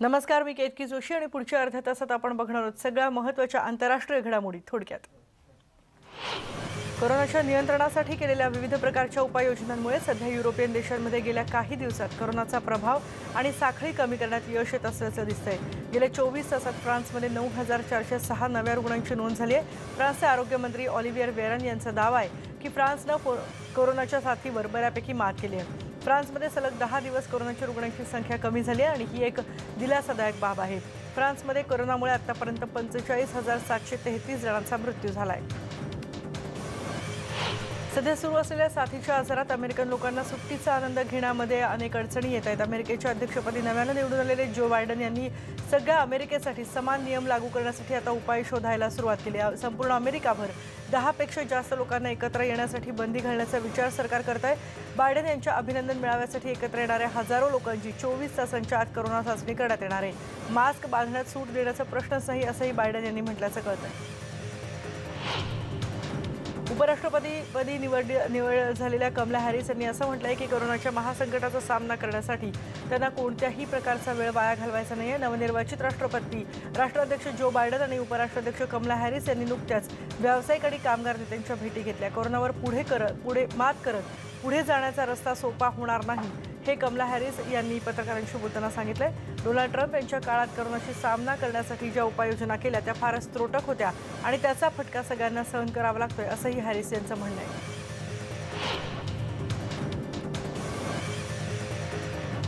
नमस्कार मी केतकी जोशी आणि पुढच्या अर्ध्या तासात आपण बघणार आहोत सगळ्या महत्त्वाच्या आंतरराष्ट्रीय घडामोडी थोडक्यात. कोरोनाच्या नियंत्रणासाठी केलेल्या विविध प्रकारच्या उपाययोजनांमुळे सध्या युरोपियन देशांमध्ये गेल्या काही दिवसात कोरोनाचा प्रभाव आणि साखळी कमी करण्यात यश येत असल्याचं दिसतंय. गेल्या चोवीस तासात फ्रान्समध्ये नऊ हजार चारशे सहा नव्या रुग्णांची नोंद झाली आहे. फ्रान्सचे आरोग्यमंत्री ऑलिव्हियर वेरन यांचा दावा आहे की फ्रान्सनं को- कोरोनाच्या साथीवर बऱ्यापैकी मात केली आहे. फ्रान्समध्ये सलग दहा दिवस कोरोनाच्या रुग्णांची संख्या कमी झाली आहे आणि ही एक दिलासादायक बाब आहे. फ्रान्समध्ये कोरोनामुळे आतापर्यंत पंचेचाळीस हजार सातशे तेहतीस जणांचा मृत्यू झाला आहे सध्या सुरू असलेल्या साथीच्या आजारात अमेरिकन लोकांना सुट्टीचा आनंद घेण्यामध्ये अनेक अडचणी येत आहेत. अमेरिकेच्या अध्यक्षपदी नव्यानं निवडून आलेले जो बायडन यांनी सगळ्या अमेरिकेसाठी समान नियम लागू करण्यासाठी आता उपाय शोधायला सुरुवात केली आहे. संपूर्ण अमेरिकाभर दहापेक्षा जास्त लोकांना एकत्र येण्यासाठी बंदी घालण्याचा विचार सरकार करत आहे बायडन यांच्या अभिनंदन मेळाव्यासाठी एकत्र येणाऱ्या हजारो लोकांची चोवीस तासांच्या आत करोना चाचणी करण्यात येणार आहे. मास्क बांधण्यात सूट देण्याचा प्रश्नच नाही असंही बायडन यांनी म्हटल्याचं कळत आहे उपराष्ट्रपतीपदी निवड निवड झालेल्या कमला हॅरिस यांनी असं म्हटलं आहे की कोरोनाच्या महासंकटाचा सामना करण्यासाठी त्यांना कोणत्याही प्रकारचा वेळ वाया घालवायचा नाही आहे नवनिर्वाचित राष्ट्रपती राष्ट्राध्यक्ष जो बायडन आणि उपराष्ट्राध्यक्ष कमला हॅरिस यांनी नुकत्याच व्यावसायिक आणि कामगार नेत्यांच्या भेटी घेतल्या. कोरोनावर पुढे करत पुढे मात करत पुढे जाण्याचा रस्ता सोपा होणार नाही. हे कमला हॅरिस यांनी पत्रकारांशी बोलताना सांगितलंय. डोनाल्ड ट्रम्प यांच्या काळात करोनाशी सामना करण्यासाठी ज्या उपाययोजना केल्या त्या फारच त्रोटक होत्या आणि त्याचा फटका सगळ्यांना सहन करावा लागतोय असंही हॅरिस यांचं म्हणणं आहे.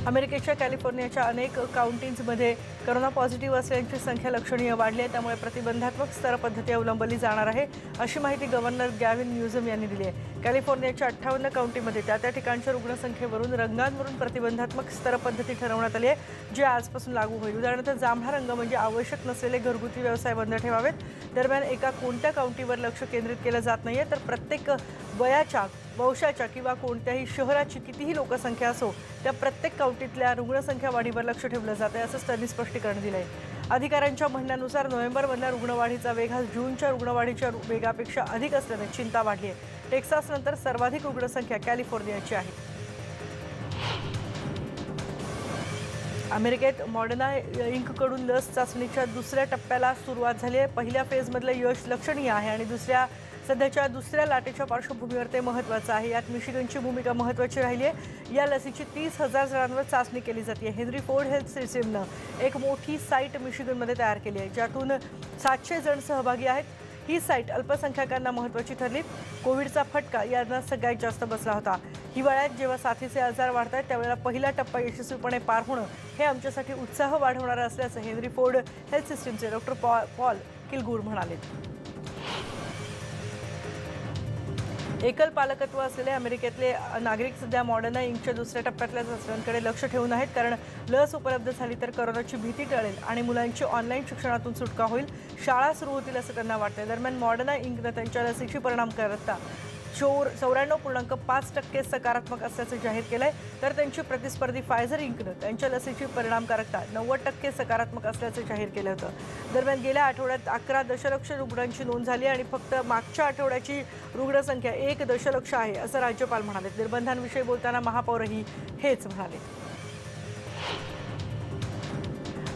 अमेरिकेच्या कॅलिफोर्नियाच्या अनेक काउंटीजमध्ये करोना पॉझिटिव्ह असलेल्यांची संख्या लक्षणीय वाढली आहे. त्यामुळे प्रतिबंधात्मक स्तर पद्धती अवलंबली जाणार आहे अशी माहिती गव्हर्नर गॅव्हिन न्यूझम यांनी दिली आहे. कॅलिफोर्नियाच्या अठ्ठावन्न काउंटीमध्ये त्या त्या ठिकाणच्या रुग्णसंख्येवरून रंगांवरून प्रतिबंधात्मक स्तर पद्धती ठरवण्यात आली आहे जी आजपासून लागू होईल. उदाहरणार्थ जांभळा रंग म्हणजे आवश्यक नसलेले घरगुती व्यवसाय बंद ठेवावेत. दरम्यान एका कोणत्या काउंटीवर लक्ष केंद्रित केलं जात नाहीये तर प्रत्येक वयाच्या वंशाच्या किंवा कोणत्याही शहराची कितीही लोकसंख्या असो त्या प्रत्येक काउंटीतल्या रुग्णसंख्या वाढीवर लक्ष ठेवलं जात आहे असंच त्यांनी स्पष्टीकरण दिलं आहे अधिकाऱ्यांच्या म्हणण्यानुसार नोव्हेंबरमधल्या रुग्णवाढीचा वेग हा जूनच्या रुग्णवाढीच्या वेगापेक्षा अधिक असल्याने चिंता वाढली आहे टेक्सासनंतर सर्वाधिक रुग्णसंख्या कॅलिफोर्नियाची आहे. अमेरिकेत मॉडर्ना इंककडून लस चाचणीच्या दुसऱ्या टप्प्याला सुरुवात झाली आहे पहिल्या फेजमधलं यश लक्षणीय आहे आणि दुसऱ्या सध्याच्या दुसऱ्या लाटेच्या पार्श्वभूमीवर ते महत्त्वाचं आहे. यात मिशिगनची भूमिका महत्त्वाची राहिली आहे. या लसीची तीस हजार जणांवर चाचणी केली जाते. हेनरी फोर्ड हेल्थ सिस्टीमनं एक मोठी साईट मिशिगनमध्ये तयार केली आहे ज्यातून सातशे जण सहभागी आहेत. ही साईट अल्पसंख्याकांना महत्त्वाची ठरली. कोविडचा फटका यांना सगळ्यात जास्त बसला होता. हिवाळ्यात जेव्हा साथीचे आजार वाढत आहेत त्यावेळेला पहिला टप्पा यशस्वीपणे पार होणं हे आमच्यासाठी उत्साह वाढवणारं असल्याचं हेनरी फोर्ड हेल्थ सिस्टीमचे डॉक्टर पॉ पॉल किलगूर म्हणाले. एकल पालकत्व असलेले अमेरिकेतले नागरिक सध्या मॉडर्ना इंकच्या दुसऱ्या टप्प्यातल्या चाचण्यांकडे लक्ष ठेवून आहेत. कारण लस उपलब्ध झाली तर करोनाची भीती टळेल आणि मुलांची ऑनलाईन शिक्षणातून सुटका होईल. शाळा सुरू होतील असं त्यांना वाटतं दरम्यान मॉडर्ना इंकनं त्यांच्या लसीची परिणामकारकता चोर चौऱ्याण्णव पूर्णांक पाच टक्के सकारात्मक असल्याचं जाहीर केलं आहे तर त्यांची प्रतिस्पर्धी फायझर इंकनं त्यांच्या लसीची परिणामकारकता नव्वद टक्के सकारात्मक असल्याचं जाहीर केलं होतं. दरम्यान गेल्या आठवड्यात अकरा दशलक्ष रुग्णांची नोंद झाली आणि फक्त मागच्या आठवड्याची रुग्णसंख्या एक दशलक्ष आहे असं राज्यपाल म्हणाले. निर्बंधांविषयी बोलताना महापौरही हेच म्हणाले.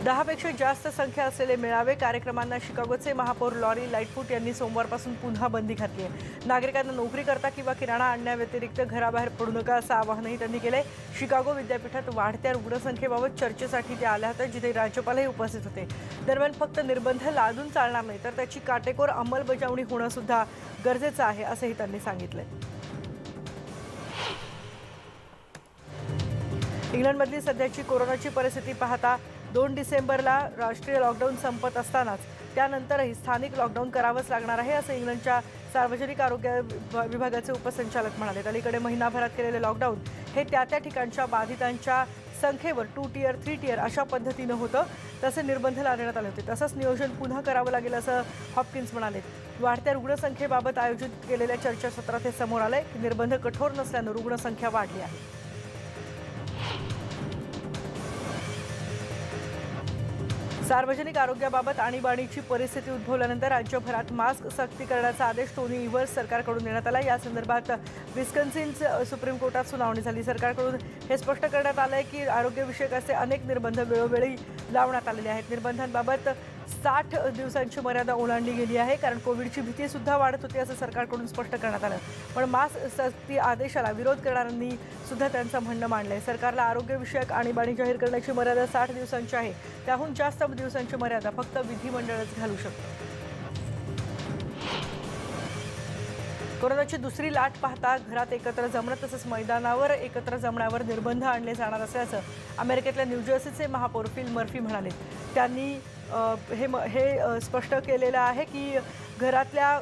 दहापेक्षा जास्त संख्या असलेले मेळावे कार्यक्रमांना शिकागोचे महापौर लॉरी लाईटफूट यांनी सोमवारपासून पुन्हा बंदी घातली आहे. नागरिकांना नोकरी करता किंवा किराणा आणण्याव्यतिरिक्त घराबाहेर पडू नका असं आवाहनही त्यांनी केलंय. शिकागो विद्यापीठात वाढत्या रुग्णसंख्येबाबत चर्चेसाठी ते आल्या होत्या जिथे राज्यपालही उपस्थित होते. दरम्यान फक्त निर्बंध लादून चालणार नाही तर त्याची काटेकोर अंमलबजावणी होणं सुद्धा गरजेचं आहे असंही त्यांनी सांगितलंय. इंग्लंडमधली सध्याची कोरोनाची परिस्थिती पाहता दोन डिसेंबरला राष्ट्रीय लॉकडाऊन संपत असतानाच त्यानंतरही स्थानिक लॉकडाऊन करावंच लागणार आहे असं इंग्लंडच्या सार्वजनिक आरोग्य विभा- विभागाचे उपसंचालक म्हणाले. अलीकडे महिनाभरात केलेले लॉकडाऊन हे त्या त्या ठिकाणच्या बाधितांच्या संख्येवर टू टियर थ्री टियर अशा पद्धतीनं होतं तसे निर्बंध लादण्यात आले होते. तसंच नियोजन पुन्हा करावं लागेल असं हॉपकिन्स म्हणाले. वाढत्या रुग्णसंख्येबाबत आयोजित केलेल्या चर्चासत्रात हे समोर आलंय की निर्बंध कठोर नसल्यानं रुग्णसंख्या वाढली आहे. सार्वजनिक आरोग्याबाबत आणीबाणीची परिस्थिती उद्भवल्यानंतर राज्यभरात मास्क सक्ती करण्याचा आदेश टोनी इव्हर सरकारकडून देण्यात आला. या संदर्भात विस्कन्सिन सुप्रीम कोर्टात सुनावणी झाली. सरकारकडून हे स्पष्ट करण्यात आलं आहे की आरोग्यविषयक असे अनेक निर्बंध वेळोवेळी लावण्यात आलेले आहेत. निर्बंधांबाबत साठ दिवसांची मर्यादा ओलांडली गेली आहे कारण कोविडची भीती सुद्धा वाढत होती असं सरकारकडून स्पष्ट करण्यात आलं. पण मास्क सक्ती आदेशाला विरोध करणाऱ्यांनी सुद्धा त्यांचं म्हणणं मांडलं आहे सरकारला आरोग्यविषयक आणीबाणी जाहीर करण्याची मर्यादा साठ दिवसांची आहे. त्याहून जास्त दिवसांची मर्यादा फक्त विधिमंडळच घालू शकतं. कोरोनाची दुसरी लाट पाहता घरात एकत्र जमणं तसंच मैदानावर एकत्र जमण्यावर निर्बंध आणले जाणार असल्याचं अमेरिकेतल्या न्यूजर्सीचे महापौर फिल मर्फी म्हणाले. त्यांनी हे म हे स्पष्ट केलेलं आहे की घरातल्या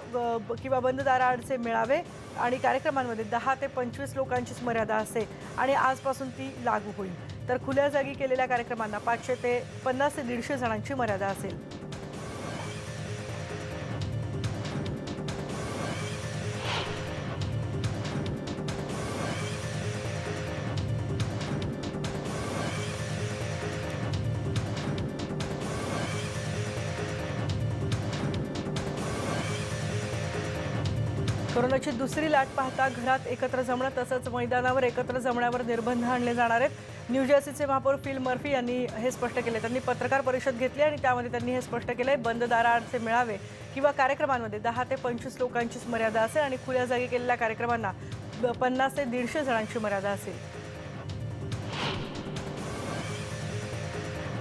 किंवा बंद मिळावे मेळावे आणि कार्यक्रमांमध्ये दहा ते पंचवीस लोकांचीच मर्यादा असते आणि आजपासून ती लागू होईल. तर खुल्या जागी केलेल्या कार्यक्रमांना पाचशे ते पन्नास ते दीडशे जणांची मर्यादा असेल. कोरोनाची दुसरी लाट पाहता घरात एकत्र जमणं तसंच मैदानावर एकत्र जमण्यावर निर्बंध आणले जाणार आहेत. न्यूजर्सीचे महापौर फिल मर्फी यांनी हे स्पष्ट केले. त्यांनी पत्रकार परिषद घेतली आणि त्यामध्ये त्यांनी हे स्पष्ट केलं आहे बंद दाराआडचे मेळावे किंवा कार्यक्रमांमध्ये दहा ते पंचवीस लोकांचीच मर्यादा असेल आणि खुल्या जागी केलेल्या कार्यक्रमांना पन्नास ते दीडशे जणांची मर्यादा असेल.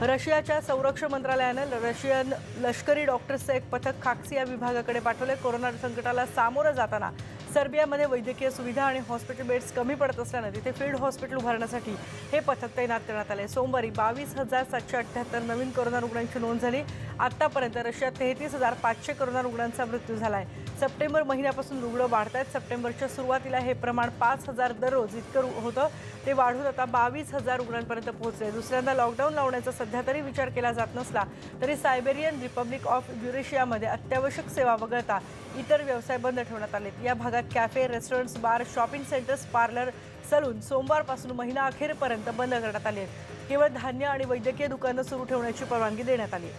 रशियाच्या संरक्षण मंत्रालयानं रशियन लष्करी डॉक्टर्सचं एक पथक खाक्सी या विभागाकडे पाठवले कोरोना संकटाला सामोरं जाताना सर्बियामध्ये वैद्यकीय सुविधा आणि हॉस्पिटल बेड्स कमी पडत असल्यानं तिथे फील्ड हॉस्पिटल उभारण्यासाठी हे पथक तैनात करण्यात आले सोमवारी बावीस हजार सातशे अठ्ठ्याहत्तर नवीन कोरोना रुग्णांची नोंद झाली. आतापर्यंत रशियात तेहतीस हजार पाचशे करोना रुग्णांचा मृत्यू झाला आहे सप्टेंबर महिन्यापासून रुग्ण वाढत आहेत सप्टेंबरच्या सुरुवातीला हे प्रमाण पाच हजार दररोज इतकं होतं. ते वाढून आता बावीस हजार रुग्णांपर्यंत पोहोचले दुसऱ्यांदा लॉकडाऊन लावण्याचा सध्या तरी विचार केला जात नसला तरी सायबेरियन रिपब्लिक ऑफ युरेशियामध्ये अत्यावश्यक सेवा वगळता इतर व्यवसाय बंद ठेवण्यात आलेत. या भागात cafe restaurants bar shopping centres parlour salon सोमवारपासून महिना अखेरपर्यंत बंद करण्यात आले आहेत केवळ धान्य आणि वैद्यकीय दुकानं सुरू ठेवण्याची परवानगी देण्यात आली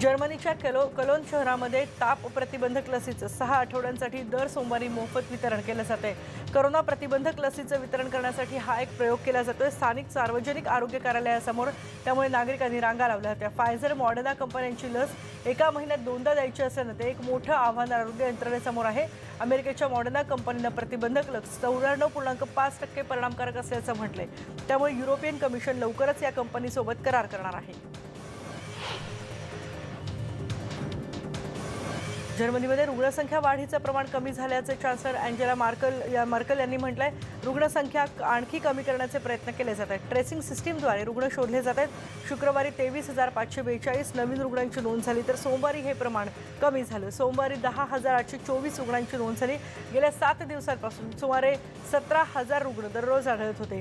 जर्मनीच्या कलो कलोन शहरामध्ये ताप प्रतिबंधक लसीचं सहा आठवड्यांसाठी दर सोमवारी मोफत वितरण केलं जाते करोना प्रतिबंधक लसीचं वितरण करण्यासाठी हा एक प्रयोग केला जातोय. स्थानिक सार्वजनिक आरोग्य कार्यालयासमोर त्यामुळे नागरिकांनी रांगा लावल्या होत्या. फायझर मॉडर्ना कंपन्यांची लस एका महिन्यात दोनदा द्यायची असल्यानं ते एक मोठं आव्हान आरोग्य यंत्रणेसमोर आहे. अमेरिकेच्या मॉडर्ना कंपनीनं प्रतिबंधक लस चौऱ्याण्णव पूर्णांक पाच टक्के परिणामकारक असल्याचं म्हटलंय. त्यामुळे युरोपियन कमिशन लवकरच या कंपनीसोबत करार करणार आहे. जर्मनीमध्ये रुग्णसंख्या वाढीचं प्रमाण कमी झाल्याचे चान्सलर अँजेला मार्कल या मार्कल यांनी म्हटलंय. रुग्णसंख्या आणखी कमी करण्याचे प्रयत्न केले जात आहेत. ट्रेसिंग सिस्टीमद्वारे रुग्ण शोधले जात आहेत. शुक्रवारी तेवीस हजार पाचशे बेचाळीस नवीन रुग्णांची नोंद झाली तर सोमवारी हे प्रमाण कमी झालं. सोमवारी दहा हजार आठशे चोवीस रुग्णांची नोंद झाली. गेल्या सात दिवसांपासून सुमारे सतरा हजार रुग्ण दररोज आढळत होते.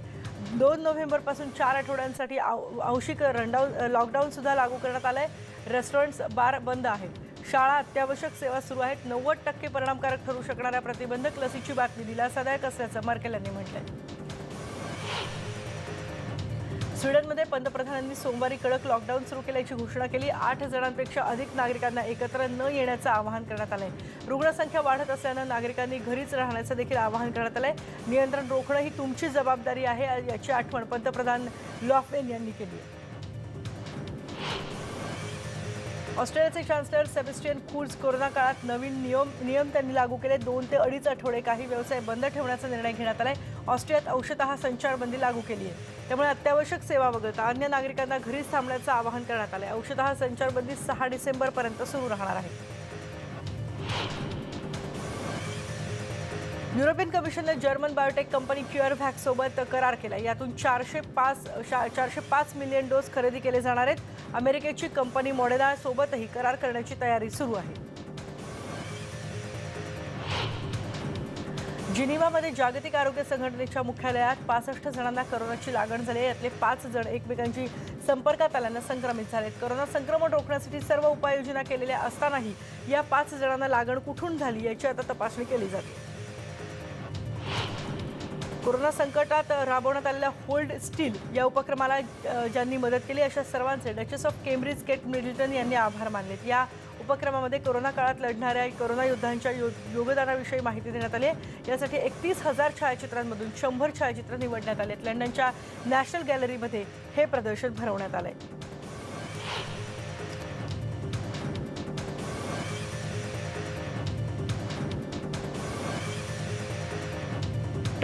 दोन नोव्हेंबरपासून चार आठवड्यांसाठी आंशिक रनडाऊन लॉकडाऊनसुद्धा लागू करण्यात आलं आहे रेस्टॉरंट्स बार बंद आहेत. शाळा अत्यावश्यक सेवा सुरू आहेत. नव्वद टक्के परिणामकारक ठरू शकणाऱ्या प्रतिबंधक लसीची बातमी दिलासादायक असल्याचं मार्केल यांनी म्हटलंय. स्वीडनमध्ये पंतप्रधानांनी सोमवारी कडक लॉकडाऊन सुरू केल्याची घोषणा केली. आठ जणांपेक्षा अधिक नागरिकांना एकत्र न येण्याचं आवाहन करण्यात आलंय. रुग्णसंख्या वाढत असल्यानं नागरिकांनी घरीच राहण्याचं देखील आवाहन करण्यात आलंय. नियंत्रण रोखणं ही तुमची जबाबदारी आहे याची आठवण पंतप्रधान लॉफेन यांनी केली आहे. ऑस्ट्रेलियाचे चान्सलर सेबेस्टियन खुर्ज कोरोना काळात नवीन नियम नियम त्यांनी लागू केले. दोन ते अडीच आठवडे काही व्यवसाय बंद ठेवण्याचा निर्णय घेण्यात आलाय. ऑस्ट्रेलियात अंशतः संचारबंदी लागू केली आहे त्यामुळे अत्यावश्यक सेवा वगळता अन्य नागरिकांना घरीच थांबण्याचं आवाहन करण्यात आलं आहे अंशतः संचारबंदी सहा डिसेंबरपर्यंत सुरू राहणार आहे. युरोपियन कमिशनने जर्मन बायोटेक कंपनी सोबत करार केला. यातून चारशे पाच चारशे पाच मिलियन डोस खरेदी केले जाणार आहेत. अमेरिकेची कंपनी सोबतही करार करण्याची तयारी सुरू आहे. जिनिवामध्ये जागतिक आरोग्य संघटनेच्या मुख्यालयात पासष्ट जणांना करोनाची लागण झाली आहे. यातले पाच जण एकमेकांची संपर्कात आल्यानं संक्रमित झालेत. करोना संक्रमण रोखण्यासाठी सर्व उपाययोजना केलेल्या असतानाही या पाच जणांना लागण कुठून झाली याची आता तपासणी केली जाते. कोरोना संकटात राबवण्यात आलेल्या होल्ड स्टील या उपक्रमाला ज्यांनी मदत केली अशा सर्वांचे Duchess of Cambridge Kate Middleton यांनी आभार मानलेत. या उपक्रमामध्ये कोरोना काळात लढणाऱ्या कोरोना योद्धांच्या यो योगदानाविषयी माहिती देण्यात आली आहे. यासाठी एकतीस हजार छायाचित्रांमधून शंभर छायाचित्र निवडण्यात आले आहेत लंडनच्या नॅशनल गॅलरीमध्ये हे प्रदर्शन भरवण्यात आलं आहे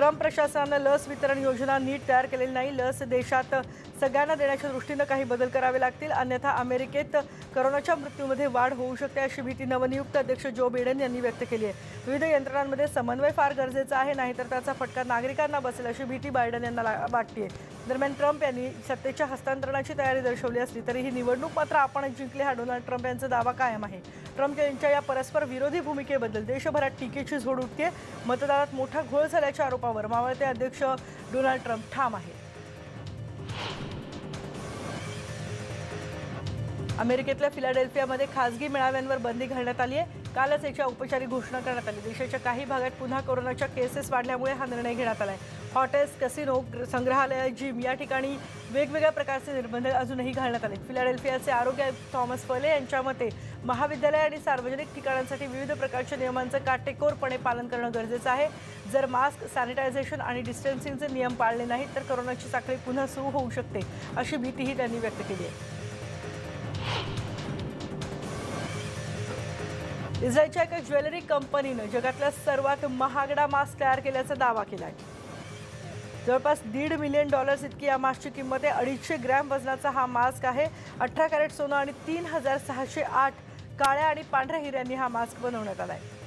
ट्रम्प प्रशासनानं लस वितरण योजना नीट तयार केलेली नाही. लस देशात सगळ्यांना देण्याच्या दृष्टीनं काही बदल करावे लागतील. अन्यथा अमेरिकेत करोनाच्या मृत्यूमध्ये वाढ होऊ शकते अशी भीती नवनियुक्त अध्यक्ष जो बिडेन यांनी व्यक्त केली आहे. विविध यंत्रणांमध्ये समन्वय फार गरजेचा आहे नाहीतर त्याचा फटका नागरिकांना बसेल अशी भीती बायडन यांना वाटते दरम्यान ट्रम्प यांनी सत्तेच्या हस्तांतरणाची तयारी दर्शवली असली तरी ही निवडणूक मात्र आपण जिंकली हा डोनाल्ड ट्रम्प यांचा दावा कायम आहे. ट्रम्प यांच्या या परस्पर विरोधी भूमिकेबद्दल देशभरात टीकेची झोड उठते मतदारात मोठा घोळ झाल्याच्या आरोपावर मावळते अध्यक्ष डोनाल्ड ट्रम्प ठाम आहे. अमेरिकेतल्या फिलाडेल्फियामध्ये खासगी मेळाव्यांवर बंदी घालण्यात आली आहे. कालच याची औपचारिक घोषणा करण्यात आली. देशाच्या काही भागात पुन्हा कोरोनाच्या केसेस वाढल्यामुळे हा निर्णय घेण्यात आला आहे हॉटेल्स कसिनो संग्रहालय जिम या ठिकाणी वेगवेगळ्या प्रकारचे निर्बंध अजूनही घालण्यात आले फिलाडेल्फियाचे आरोग्य आयुक्त थॉमस फले यांच्या मते महाविद्यालय आणि सार्वजनिक ठिकाणांसाठी विविध प्रकारच्या नियमांचं काटेकोरपणे पालन करणं गरजेचं आहे. जर मास्क सॅनिटायझेशन आणि डिस्टन्सिंगचे नियम पाळले नाहीत तर कोरोनाची साखळी पुन्हा सुरू होऊ शकते अशी भीतीही त्यांनी व्यक्त केली आहे. इस्रायलच्या एका ज्वेलरी कंपनीनं जगातल्या सर्वात महागडा मास्क तयार केल्याचा दावा केला आहे जवळपास दीड मिलियन डॉलर्स इतकी या मास्कची किंमत आहे. अडीचशे ग्रॅम वजनाचा हा मास्क आहे. अठरा कॅरेट सोनं आणि तीन हजार सहाशे आठ काळ्या आणि पांढऱ्या हिऱ्यांनी हा मास्क बनवण्यात आला आहे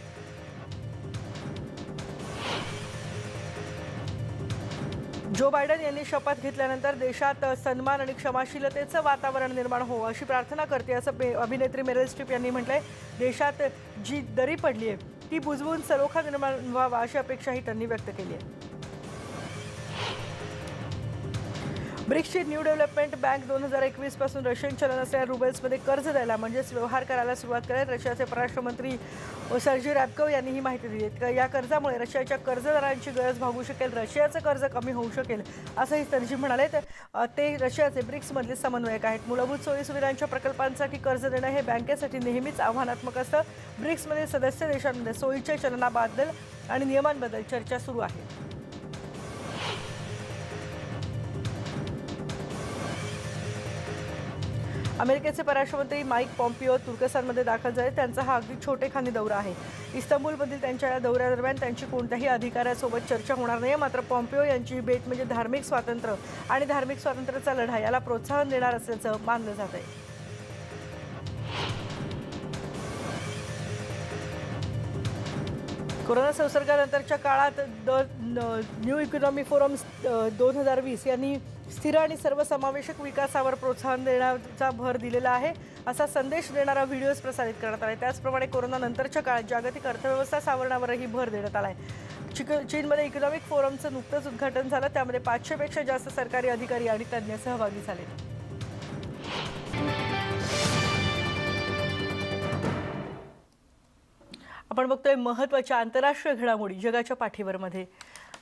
जो बायडन यांनी शपथ घेतल्यानंतर देशात सन्मान आणि क्षमाशीलतेचं वातावरण निर्माण हो अशी प्रार्थना करते असं अभिनेत्री मेरेल स्ट्रीप यांनी म्हटलंय. देशात जी दरी पडली आहे ती बुजवून सलोखा निर्माण व्हावा अशी अपेक्षाही त्यांनी व्यक्त केली आहे. ब्रिक्सची न्यू डेव्हलपमेंट बँक दोन हजार एकवीसपासून रशियन चलन असलेल्या रुबल्समध्ये कर्ज द्यायला म्हणजेच व्यवहार करायला सुरुवात करेल. रशियाचे परराष्ट्र मंत्री सर्जी रॅपकोव यांनी ही माहिती दिली. या कर्जामुळे रशियाच्या कर्जदारांची गरज भागू शकेल रशियाचं कर्ज कमी होऊ शकेल असंही सर्जी म्हणाले. ते रशियाचे ब्रिक्समधले समन्वयक आहेत. मूलभूत सोयीसुविधांच्या प्रकल्पांसाठी कर्ज देणं हे बँकेसाठी नेहमीच आव्हानात्मक असतं. ब्रिक्समधील सदस्य देशांमध्ये सोयीच्या चलनाबद्दल आणि नियमांबद्दल चर्चा सुरू आहे. अमेरिकेचे परराष्ट्रमंत्री माईक पॉम्पिओ तुर्कस्तानमध्ये दाखल झाले. त्यांचा हा अगदी छोटेखानी दौरा आहे. इस्तंबूलमधील त्यांच्या या दौऱ्यादरम्यान त्यांची कोणत्याही अधिकाऱ्यासोबत चर्चा होणार नाही. मात्र पॉम्पिओ यांची ही भेट म्हणजे धार्मिक स्वातंत्र्य आणि धार्मिक स्वातंत्र्याचा लढा याला प्रोत्साहन देणार असल्याचं मानलं जात आहे. कोरोना संसर्गानंतरच्या काळात द न्यू इकॉनॉमी फोरम दोन हजार वीस यांनी स्थिर आणि सर्वसमावेशक विकासावर प्रोत्साहन देण्याचा भर दिलेला आहे असा संदेश देणारा व्हिडिओज प्रसारित करण्यात आला. आहे त्याचप्रमाणे कोरोना नंतरच्या काळात जागतिक अर्थव्यवस्था सावरण्यावरही भर देण्यात आला आहे. चिक चीनमध्ये इकॉनॉमिक फोरमचं नुकतंच उद्घाटन झालं. त्यामध्ये पाचशेपेक्षा जास्त सरकारी अधिकारी आणि तज्ज्ञ सहभागी झाले. आपण बघतोय महत्त्वाच्या आंतरराष्ट्रीय घडामोडी जगाच्या पाठीवरमध्ये.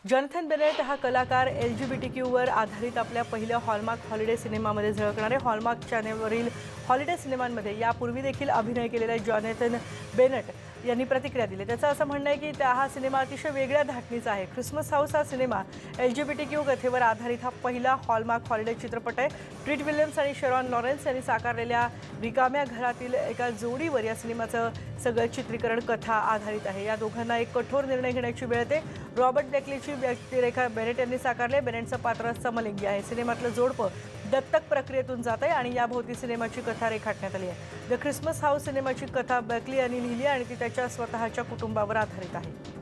जॉनथन बेनेट हा कलाकार एल जी बी टी क्यूवर आधारित आपल्या पहिल्या हॉलमार्क हॉलिडे सिनेमामध्ये झळकणारे हॉलमार्क चॅनेलवरील हॉलिडे सिनेमांमध्ये यापूर्वी देखील अभिनय केलेला जॉनेथन बेनेट यांनी प्रतिक्रिया दिली. त्याचं असं म्हणणं आहे की त्या हा सिनेमा अतिशय वेगळ्या धाटणीचा आहे. ख्रिसमस हाऊस हा cinema L G B T Q कथेवर आधारित हा पहिला हॉलमार्क हॉलिडे चित्रपट आहे. ट्रीट विल्यम्स आणि शेरॉन लॉरेन्स यांनी साकारलेल्या रिकाम्या घरातील एका जोडीवर या सिनेमाचं सगळं चित्रीकरण कथा आधारित आहे. या दोघांना एक कठोर निर्णय घेण्याची वेळ येते. रॉबर्ट डेकलीची व्यक्तिरेखा बेनेट यांनी साकारले. बेनेटचं पात्र समलिंगी आहे. सिनेमातलं जोडपं दत्तक प्रक्रियेतून जात आहे आणि याभोवती सिनेमाची कथा रेखाटण्यात आली आहे. द ख्रिसमस हाऊस सिनेमाची कथा बॅकली यांनी लिहिली आणि ती त्याच्या स्वतःच्या कुटुंबावर आधारित आहे.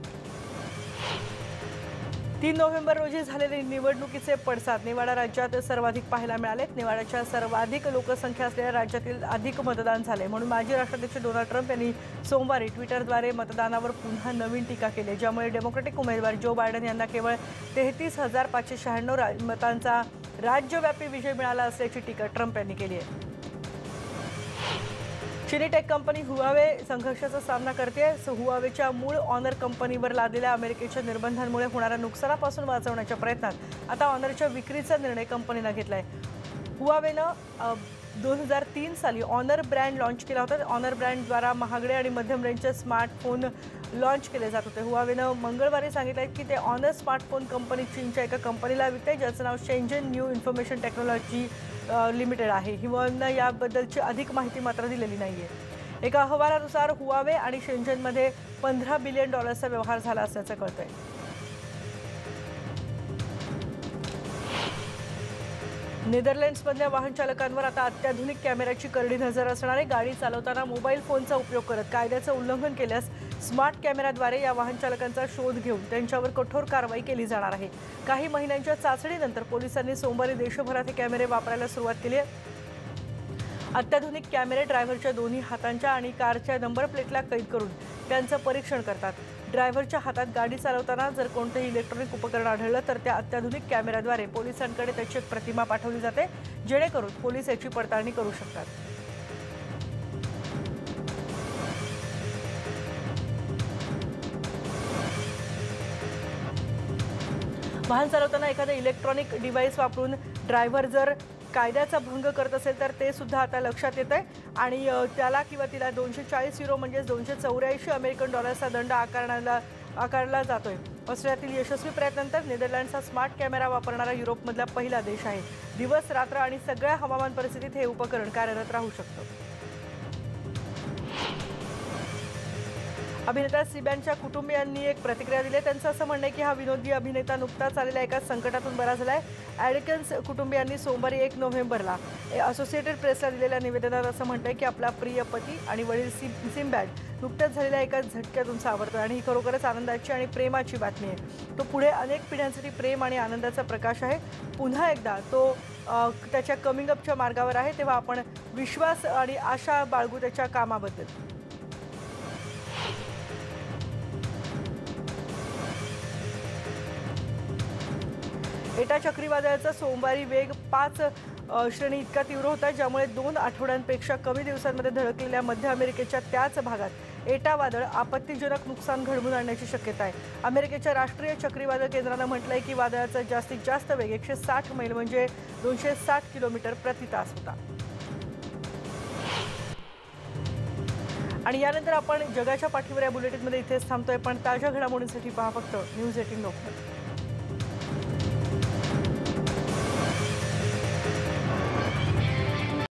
तीन नोव्हेंबर रोजी झालेले निवडणुकीचे पडसाद. निवाडा राज्यात सर्वाधिक पाहायला मिळालेत निवाड्याच्या सर्वाधिक लोकसंख्या असलेल्या राज्यातील अधिक मतदान झाले. म्हणून माजी राष्ट्राध्यक्ष डोनाल्ड ट्रम्प यांनी सोमवारी ट्विटरद्वारे मतदानावर पुन्हा नवीन टीका केली. ज्यामुळे डेमोक्रेटिक उमेदवार जो बायडन यांना केवळ तेहतीस हजार पाचशे शहाण्णव मतांचा राज्यव्यापी विजय मिळाला असल्याची टीका ट्रम्प यांनी केली आहे. चिनी टेक कंपनी हुआवे संघर्षाचा सामना करते. सो हुआवेच्या मूळ ऑनर कंपनीवर लादलेल्या अमेरिकेच्या निर्बंधांमुळे होणाऱ्या नुकसानापासून वाचवण्याच्या प्रयत्नात आता ऑनरच्या विक्रीचा निर्णय कंपनीनं घेतला आहे हुआवेनं दोन हजार तीन साली ऑनर ब्रँड लॉन्च केला होता. ऑनर ब्रँडद्वारा महागडे आणि मध्यम रेंजचे स्मार्टफोन लॉन्च केले जात होते. हुआवेनं मंगळवारी सांगितलं की ते ऑनर स्मार्टफोन कंपनी चीनच्या एका कंपनीला विकते ज्याचं नाव Shenzhen New Information Technology Limited आहे. हिवानं याबद्दलची अधिक माहिती मात्र दिलेली नाही आहे एका अहवालानुसार हुआवे आणि शेंजनमध्ये पंधरा बिलियन डॉलर्सचा व्यवहार झाला असल्याचं कळतं आहे नेदरलँड्समधल्या वाहन चालकांवर आता अत्याधुनिक कॅमेऱ्याची करडी नजर असणारे गाडी चालवताना मोबाईल फोनचा उपयोग करत कायद्याचं उल्लंघन केल्यास स्मार्ट कॅमेऱ्याद्वारे या वाहन चालकांचा शोध घेऊन त्यांच्यावर कठोर कारवाई केली जाणार आहे. काही महिन्यांच्या चाचणीनंतर पोलिसांनी सोमवारी देशभरात हे कॅमेरे वापरायला सुरुवात केली आहे. अत्याधुनिक कॅमेरे ड्रायव्हरच्या दोन्ही हातांच्या आणि कारच्या नंबर प्लेटला कैद करून त्यांचं परीक्षण करतात. ड्रायव्हरच्या हातात गाडी चालवताना जर कोणतंही इलेक्ट्रॉनिक उपकरण आढळलं तर त्या अत्याधुनिक कॅमेऱ्याद्वारे पोलिसांकडे त्याची एक प्रतिमा पाठवली जाते जेणेकरून पोलीस याची पडताळणी करू शकतात. वाहन चालवताना एखादं इलेक्ट्रॉनिक डिव्हाइस वापरून ड्रायव्हर जर कायद्याचा भंग करत असेल तर ते सुद्धा आता लक्षात येत आहे आणि त्याला किंवा तिला दोनशे चाळीस युरो म्हणजेच दोनशे चौऱ्याऐंशी अमेरिकन डॉलर्सचा दंड आकारण्याला आकारला जातोय. ऑस्ट्रेलियातील यशस्वी प्रयत्नानंतर नेदरलँडचा स्मार्ट कॅमेरा वापरणारा युरोपमधला पहिला देश आहे. दिवस रात्र आणि सगळ्या हवामान परिस्थितीत हे उपकरण कार्यरत राहू शकतं. अभिनेता सिबॅनच्या कुटुंबियांनी एक प्रतिक्रिया दिली. त्यांचं असं म्हणणं आहे की हा विनोदी अभिनेता नुकताच आलेल्या एका संकटातून बरा झाला आहे ॲडिकन्स कुटुंबियांनी सोमवारी एक नोव्हेंबरला असोसिएटेड प्रेसला दिलेल्या निवेदनात असं म्हणतंय की आपला प्रिय पती आणि वडील सिम सिम्बॅड नुकत्याच झालेल्या एका झटक्यातून सावरतो आणि ही खरोखरच आनंदाची आणि प्रेमाची बातमी आहे. तो पुढे अनेक पिढ्यांसाठी प्रेम आणि आनंदाचा प्रकाश आहे. पुन्हा एकदा तो त्याच्या कमिंग अपच्या मार्गावर आहे तेव्हा आपण विश्वास आणि आशा बाळगू त्याच्या कामाबद्दल. एटा चक्रीवादळाचा सोमवारी वेग पाच श्रेणी इतका तीव्र होता ज्यामुळे दोन आठवड्यांपेक्षा कमी दिवसांमध्ये धडकलेल्या मध्य अमेरिकेच्या त्याच भागात एटा वादळ आपत्तीजनक नुकसान घडवून आणण्याची शक्यता आहे. अमेरिकेच्या राष्ट्रीय चक्रीवादळ केंद्रानं म्हटलंय की वादळाचा जास्तीत जास्त वेग एकशे साठ मैल म्हणजे दोनशे साठ किलोमीटर प्रतितास होता. आणि यानंतर आपण जगाच्या पाठीवर या बुलेटिनमध्ये इथेच थांबतोय पण ताज्या घडामोडींसाठी पहा फक्त न्यूज एटीन लोकमत.